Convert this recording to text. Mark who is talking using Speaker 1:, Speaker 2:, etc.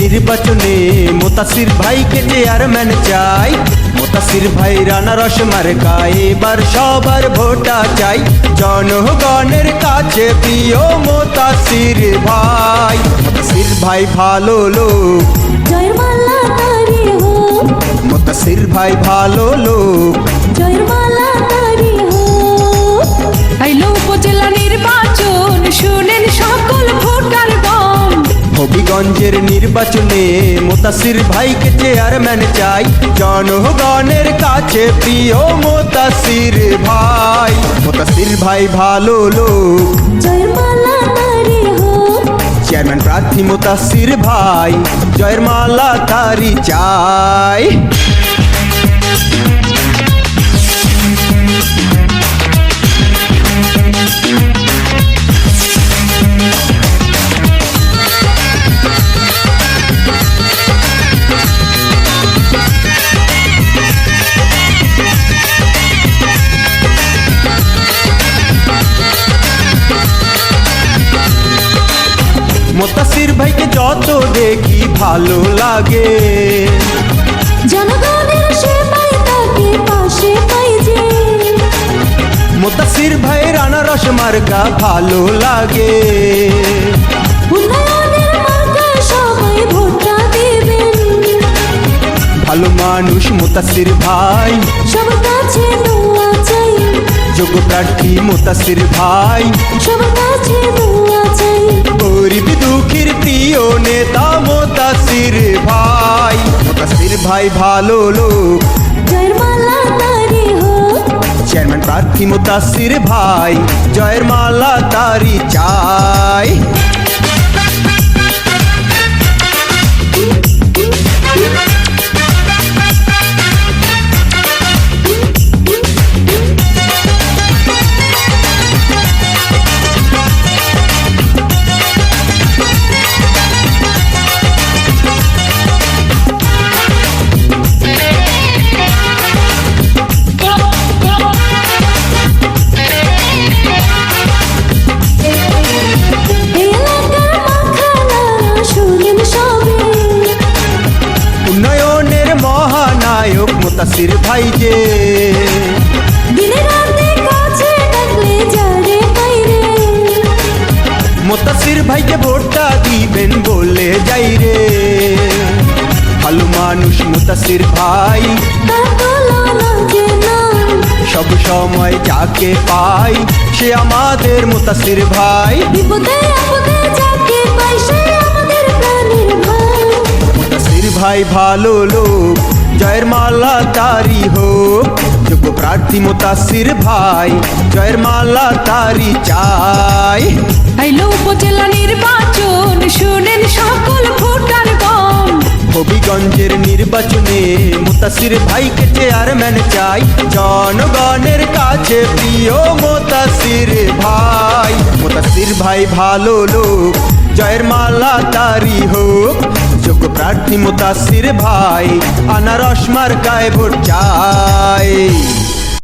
Speaker 1: নির্বাচনে মোতাসির ভাইকে চেয়ারম্যান চাই। মোতাসির ভাই রানা রস মার্কা এবার সবার ভোটা চাই। জনগণের কাছে প্রিয় মোতাসির ভাই। মোতাসির ভাই ভালো লোক। মোতাসির ভাই ভালো লোক।
Speaker 2: জয়ের মালা তারি হো।
Speaker 3: আইলো উপজেলা নির্বাচন শুনেন সকল
Speaker 1: হবিগঞ্জের নির্বাচনে মোতাসির ভাইকে চেয়ারম্যান চাই। জনগণের কাছে প্রিয় মোতাসির ভাই। মোতাসির ভাই ভালো লোক। চেয়ারম্যান প্রার্থী মোতাসির ভাই। জয়ের মালা তারি চাই। দেখি ভালো লাগে?
Speaker 2: জনগণের সেবায় তাকে পাশে পাই যে?
Speaker 1: মোতাসির ভাই রানা রস মার্কা ভালো লাগে।
Speaker 2: উন্নয়নের মার্কায় সবাই ভোটটা দেবেন।
Speaker 1: ভালো মানুষ মোতাসির ভাই।
Speaker 2: সবার কাছে
Speaker 1: যোগ্য প্রার্থী মোতাসির ভাই।
Speaker 2: সবার কাছে দোয়া চাই।
Speaker 1: গরিব দুঃখীর প্রিয় নেতা মোতাসির ভাই। মোতাসির ভাই ভালো লোক। চেয়ারম্যান প্রার্থী মোতাসির ভাই। জয়ের মালা তারি চাই। মোতাসির ভাই যে
Speaker 2: বাইরে।
Speaker 1: মোতাসির ভাইকে ভোটটা দিবেন বলে যাই রে। ভালো মানুষ মোতাসির ভাই। সব সময় যাকে পাই সে আমাদের মোতাসির ভাই।
Speaker 2: ভাই।
Speaker 1: মোতাসির ভাই ভালো লোক জয়ের মালা তারি হোক যোগ্য প্রার্থী মোতাসির ভাই জয়ের মালা তারি চাই।
Speaker 3: আইলো উপজেলা নির্বাচন শুনেন সকল ভোটার গণ।
Speaker 1: হবিগঞ্জের নির্বাচনে মোতাসির ভাইকে চেয়ারম্যান চাই। জনগণের কাছে প্রিয় মোতাসির ভাই। মোতাসির ভাই ভালো লোক জয়ের মালা তারি হোক। প্রার্থী মুতাসির ভাই আনারস মার্কায় ভোট চাই।